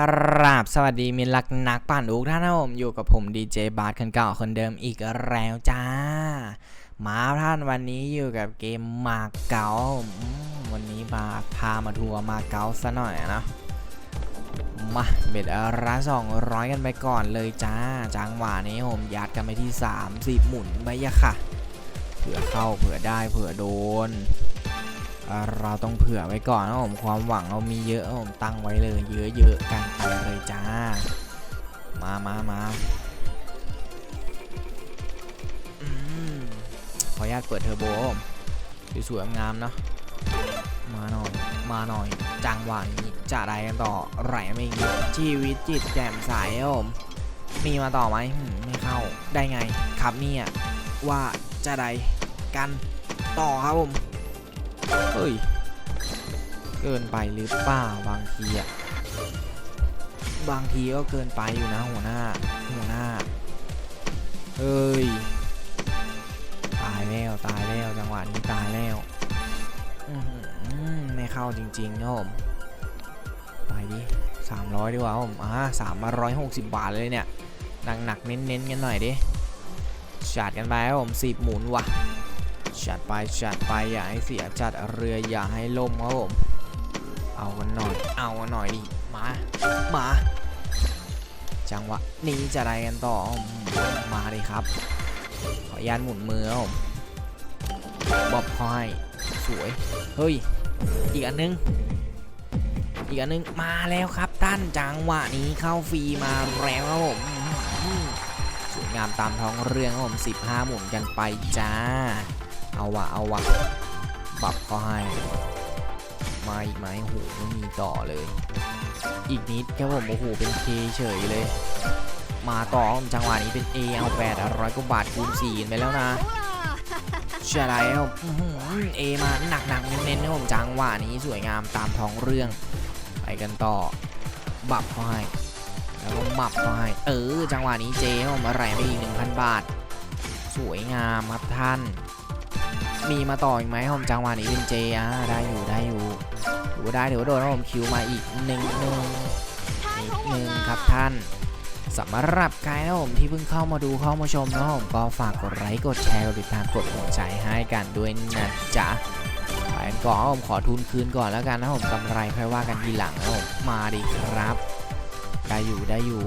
กราบสวัสดีมิตรรักนักปั่นอุกท่านนะผมอยู่กับผมดีเจบาร์คนเก่าคนเดิมอีกแล้วจ้า มาท่านวันนี้อยู่กับเกมมาเก๊าวันนี้มาพามาทัวร์มาเก๊าซะหน่อยนะมาเบ็ดละสองร้อยกันไปก่อนเลยจ้าจังหวะนี้ผมยัดกันไปที่30หมุนไปยะค่ะเผื่อเข้าเผื่อได้เผื่อโดน เราต้องเผื่อไว้ก่อนนะผมความหวังเรามีเยอะผมตั้งไว้เลยเยอะๆกันไปเลยจ้า มามามาขออนุญาตเปิดเทอร์โบผมสวยๆงามเนาะมาหน่อย มาหน่อยจังหวะนี้จะได้กันต่อไหลไม่งี้ชีวิตจิตแจ่มใสผมมีมาต่อไหมหืมไม่เข้าได้ไงครับเนี่ยว่าจะได้กันต่อครับผม เฮ้ย เกินไปหรือเปล่าบางทีอะบางทีก็เกินไปอยู่นะหัวหน้า หัวหน้า เฮ้ย ตายแล้วตายแล้วจังหวะนี้ตายแล้วไม่เข้าจริงๆนะผม ไปดิ300ดีกว่าผมอ่าสามร้อยหกสิบบาทเลยเนี่ยหนักหนักๆเน้นๆกันหน่อยดิจัดกันไปครับผมสิบหมุนว่ะ จัดไปจัดไปอย่าให้เสียจัดเรืออย่าให้ล่มครับผมเอากันหน่อย เอากันหน่อยดิมามาจังหวะนี้จะได้กันต่อมาเลยครับ ขออนุญาตหมุนมือครับผมบอบคอยสวยเฮ้ยอีกอันนึงอีกอันนึงมาแล้วครับท่านจังหวะนี้เข้าฟรีมาแล้วครับผมอืมสวยงามตามท้องเรื่องครับผม15 หมุนกันไปจ้า เอาวะเอาวะบับก็ให้มาอีกไหมโหไม่มีต่อเลย อีกนิดแครับผมโอ้โหเป็นเคเฉยเลย มาต่อจังหวะนี้เป็น A เอา8ร้อยกว่าบาทคูณ4ไปแล้วนะเชียร์ไรครับอื้อเอมาหนักหนักๆเน้นๆนะผมจังหวะนี้สวยงามตามท้องเรื่อง ไปกันต่อ บับเขาให้แล้วก็หมับเขาให้เออ จังหวะนี้เจผมอะไรไปอีก1,000บาท สวยงามครับท่าน มีมาต่ออีกไหมผมจังหวะนี้เป็นเจอะได้อยู่ได้อยู่ถือว่าได้ถือว่าโดนนะผมคิวมาอีกหนึ่งหนึ่งอีกหนึ่งครับท่านสำหรับใครนะผมที่เพิ่งเข้ามาดูเข้ามาชมนะผมก็ฝากกดไลค์กดแชร์กดติดตามกดหัวใจให้กันด้วยนะจ๊ะไปก่อนผมขอทุนคืนก่อนแล้วกันนะผมกำไรค่อยว่ากันทีหลังนะผมมาดีครับได้อยู่ได้อยู่